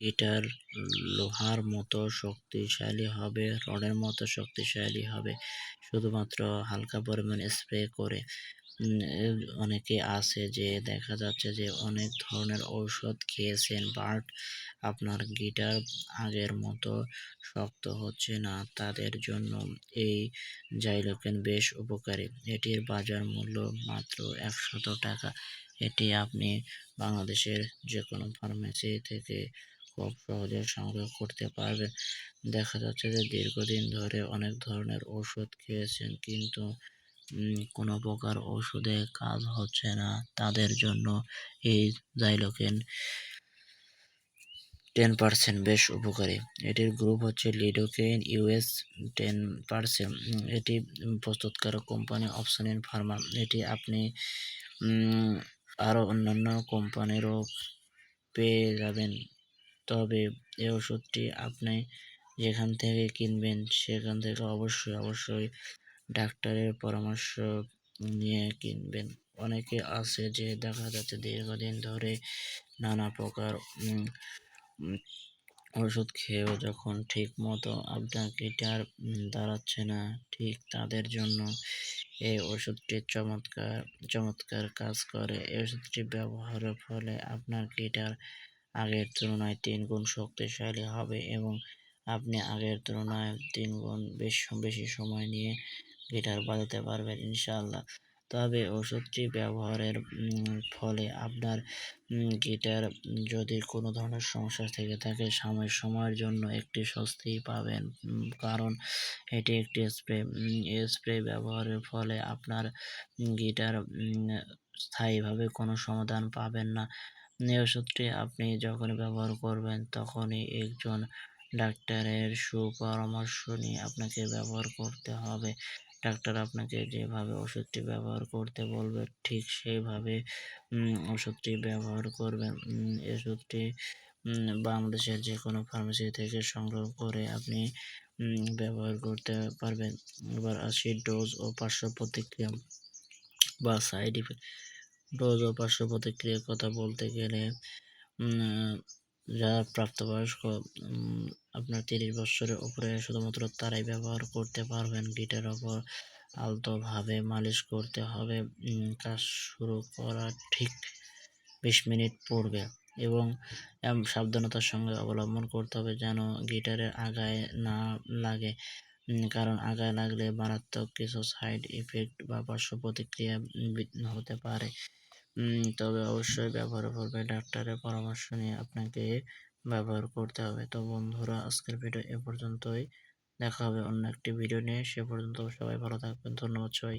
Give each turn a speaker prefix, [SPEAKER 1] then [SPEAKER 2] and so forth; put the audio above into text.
[SPEAKER 1] Guitar লোহার মতো শক্তিশালী হবে, রডের মতো শক্তিশালী হবে। শুধুমাত্র হালকা পরিমাণ স্প্রে করে অনেকে আছে যে দেখা যাচ্ছে যে অনেক ধরনের ঔষধ খেয়েছেন বাট আপনার গিটার আগের মতো শক্ত হচ্ছে না। তাদের জন্য এই জাইলোকেন বেশ উপকারী। এটির বাজার মূল্য মাত্র একশত টাকা। এটি আপনি বাংলাদেশের যে কোনো ফার্মেসি থেকে খুব সহজে সংগ্রহ করতে পারবেন দেখা যাচ্ছে যে দীর্ঘদিন ধরে অনেক ধরনের ওষুধ খেয়েছেন, কিন্তু কোনো প্রকার ওষুধে কাজ হচ্ছে না। তাদের জন্য এই জাইলোকেন টেন পার্সেন্ট বেশ উপকারী। এটির গ্রুপ হচ্ছে লিডোকেইন ইউএস টেন পার্সেন্ট। এটি প্রস্তুতকারক কোম্পানি অপশন ইন ফার্মা। এটি আপনি আরও অন্যান্য কোম্পানিরও পেয়ে যাবেন। তবে এই ওষুধটি আপনি যেখান থেকে কিনবেন সেখান থেকে অবশ্যই অবশ্যই ডাক্তারের পরামর্শ নিয়ে কিনবেন। অনেকে আছে যে দেখা যাচ্ছে দীর্ঘদিন ধরে নানা প্রকার ওষুধ খেয়েও যখন ঠিক মতো আপনার দাঁড়াচ্ছে না, ঠিক তাদের জন্য এই ওষুধটি চমৎকার চমৎকার কাজ করে। এই ওষুধটি ব্যবহারের ফলে আপনার গিটার আগের তুলনায় তিন গুণ শক্তিশালী হবে এবং আপনি আগের তুলনায় তিন গুণ বেশ বেশি সময় নিয়ে গিটার বাজাতে পারবেন ইনশাআল্লাহ। তবে ওষুধটি ব্যবহারের ফলে আপনার গিটার যদি কোনো ধরনের সমস্যা থেকে থাকে সাময়িক সময়ের জন্য একটি স্বস্তি পাবেন কারণ এটি একটি স্প্রে স্প্রে ব্যবহারের ফলে আপনার গিটার স্থায়ীভাবে কোনো সমাধান পাবেন না। এই ওষুধটি আপনি যখন ব্যবহার করবেন তখনই একজন ডাক্তারের সুপরামর্শ নিয়ে আপনাকে ব্যবহার করতে হবে। ডাক্তার আপনাকে যেভাবে ওষুধটি ব্যবহার করতে বলবে ঠিক সেইভাবে ওষুধটি ব্যবহার করবেন। ওষুধটি বাংলাদেশের যে কোনো ফার্মেসি থেকে সংগ্রহ করে আপনি ব্যবহার করতে পারবেন। এবার আসি ডোজ ও পার্শ্ব প্রতিক্রিয়া বা সাইড ইফেক্ট ডোজ ও পার্শ্ব প্রতিক্রিয়ার কথা বলতে গেলে যারা প্রাপ্তবয়স্ক আপনার তিরিশ বছরের উপরে শুধুমাত্র তারাই ব্যবহার করতে পারবেন। গিটার ওপর আলতোভাবে মালিশ করতে হবে। কাজ শুরু করা ঠিক বিশ মিনিট পূর্বে এবং সাবধানতার সঙ্গে অবলম্বন করতে হবে যেন গিটারের আগায় না লাগে। কারণ আগায় লাগলে মারাত্মক কিছু সাইড ইফেক্ট বা পার্শ্ব প্রতিক্রিয়া হতে পারে। তবে অবশ্যই ব্যবহার করবে। ডাক্তারের পরামর্শ নিয়ে আপনাকে ব্যবহার করতে হবে। তো বন্ধুরা, আজকের ভিডিও এ পর্যন্তই। দেখা হবে অন্য একটি ভিডিও নিয়ে। সে পর্যন্ত সবাই ভালো থাকবেন। ধন্যবাদ সবাই